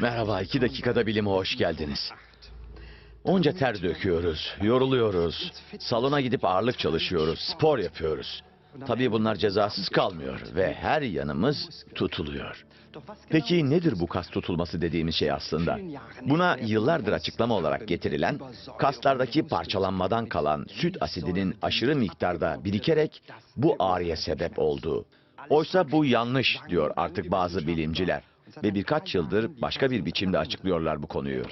Merhaba, iki dakikada bilime hoş geldiniz. Onca ter döküyoruz, yoruluyoruz. Salona gidip ağırlık çalışıyoruz, spor yapıyoruz. Tabii bunlar cezasız kalmıyor ve her yanımız tutuluyor. Peki nedir bu kas tutulması dediğimiz şey aslında? Buna yıllardır açıklama olarak getirilen kaslardaki parçalanmadan kalan süt asidinin aşırı miktarda birikerek bu ağrıya sebep olduğu. Oysa bu yanlış diyor artık bazı bilimciler ve birkaç yıldır başka bir biçimde açıklıyorlar bu konuyu.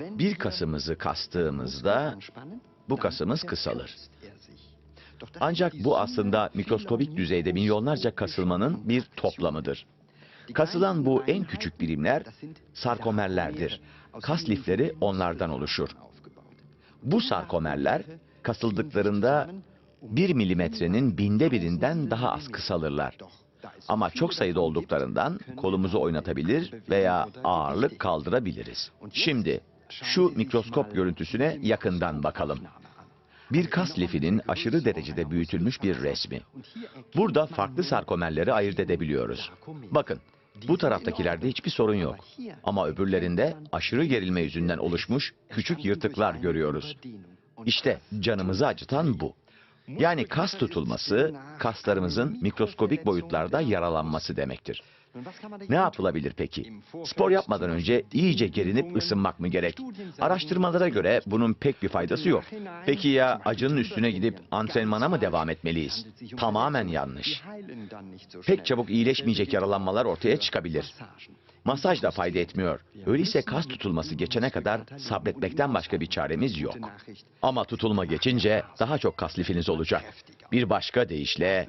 Bir kasımızı kastığımızda bu kasımız kısalır. Ancak bu aslında mikroskobik düzeyde milyonlarca kasılmanın bir toplamıdır. Kasılan bu en küçük birimler sarkomerlerdir. Kas lifleri onlardan oluşur. Bu sarkomerler kasıldıklarında 1 milimetrenin binde birinden daha az kısalırlar. Ama çok sayıda olduklarından kolumuzu oynatabilir veya ağırlık kaldırabiliriz. Şimdi şu mikroskop görüntüsüne yakından bakalım. Bir kas lifinin aşırı derecede büyütülmüş bir resmi. Burada farklı sarkomerleri ayırt edebiliyoruz. Bakın, bu taraftakilerde hiçbir sorun yok. Ama öbürlerinde aşırı gerilme yüzünden oluşmuş küçük yırtıklar görüyoruz. İşte canımızı acıtan bu. Yani kas tutulması, kaslarımızın mikroskobik boyutlarda yaralanması demektir. Ne yapılabilir peki? Spor yapmadan önce iyice gerinip ısınmak mı gerek? Araştırmalara göre bunun pek bir faydası yok. Peki ya acının üstüne gidip antrenmana mı devam etmeliyiz? Tamamen yanlış. Pek çabuk iyileşmeyecek yaralanmalar ortaya çıkabilir. Masaj da fayda etmiyor. Öyleyse kas tutulması geçene kadar sabretmekten başka bir çaremiz yok. Ama tutulma geçince daha çok kas lifiniz olacak. Bir başka deyişle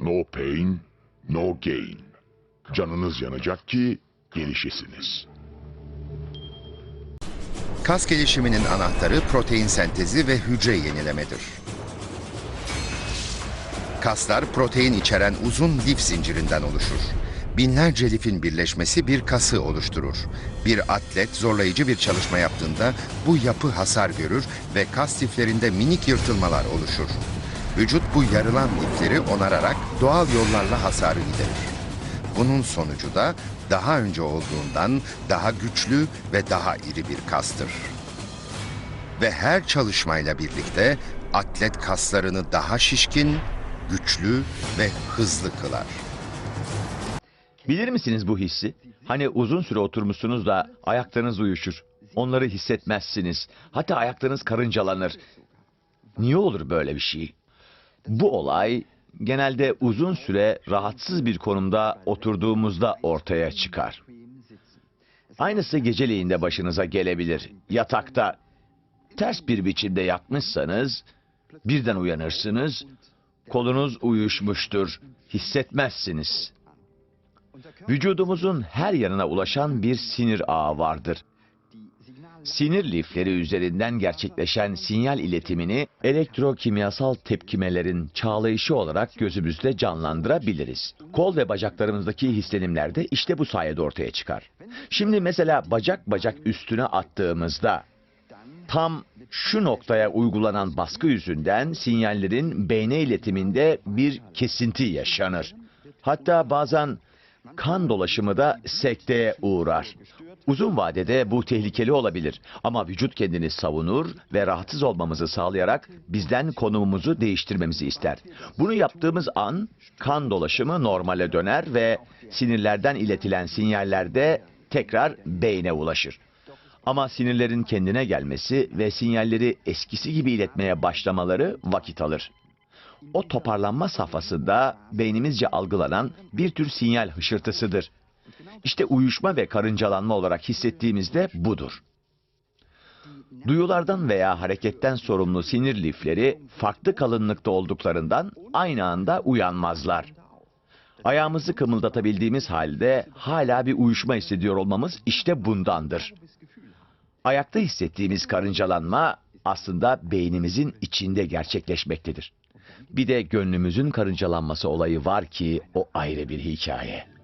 No pain, no gain. Canınız yanacak ki gelişesiniz. Kas gelişiminin anahtarı protein sentezi ve hücre yenilemedir. Kaslar protein içeren uzun lif zincirinden oluşur. Binlerce lifin birleşmesi bir kası oluşturur. Bir atlet zorlayıcı bir çalışma yaptığında bu yapı hasar görür ve kas liflerinde minik yırtılmalar oluşur. Vücut bu yarılan lifleri onararak doğal yollarla hasarı giderir. Bunun sonucu da daha önce olduğundan daha güçlü ve daha iri bir kastır. Ve her çalışmayla birlikte atlet kaslarını daha şişkin, güçlü ve hızlı kılar. Bilir misiniz bu hissi? Hani uzun süre oturmuşsunuz da ayaklarınız uyuşur. Onları hissetmezsiniz. Hatta ayaklarınız karıncalanır. Niye olur böyle bir şey? Bu olay genelde uzun süre rahatsız bir konumda oturduğumuzda ortaya çıkar. Aynısı geceleyin de başınıza gelebilir. Yatakta ters bir biçimde yatmışsanız birden uyanırsınız. Kolunuz uyuşmuştur. Hissetmezsiniz. Vücudumuzun her yanına ulaşan bir sinir ağı vardır. Sinir lifleri üzerinden gerçekleşen sinyal iletimini elektrokimyasal tepkimelerin çağlayışı olarak gözümüzde canlandırabiliriz. Kol ve bacaklarımızdaki hislenimler de işte bu sayede ortaya çıkar. Şimdi mesela bacak bacak üstüne attığımızda tam şu noktaya uygulanan baskı yüzünden sinyallerin beyne iletiminde bir kesinti yaşanır. Hatta bazen kan dolaşımı da sekteye uğrar. Uzun vadede bu tehlikeli olabilir ama vücut kendini savunur ve rahatsız olmamızı sağlayarak bizden konumumuzu değiştirmemizi ister. Bunu yaptığımız an kan dolaşımı normale döner ve sinirlerden iletilen sinyaller de tekrar beyne ulaşır. Ama sinirlerin kendine gelmesi ve sinyalleri eskisi gibi iletmeye başlamaları vakit alır. O toparlanma safhasında beynimizce algılanan bir tür sinyal hışırtısıdır. İşte uyuşma ve karıncalanma olarak hissettiğimizde budur. Duyulardan veya hareketten sorumlu sinir lifleri farklı kalınlıkta olduklarından aynı anda uyanmazlar. Ayağımızı kımıldatabildiğimiz halde hala bir uyuşma hissediyor olmamız işte bundandır. Ayakta hissettiğimiz karıncalanma aslında beynimizin içinde gerçekleşmektedir. Bir de gönlümüzün karıncalanması olayı var ki o ayrı bir hikaye.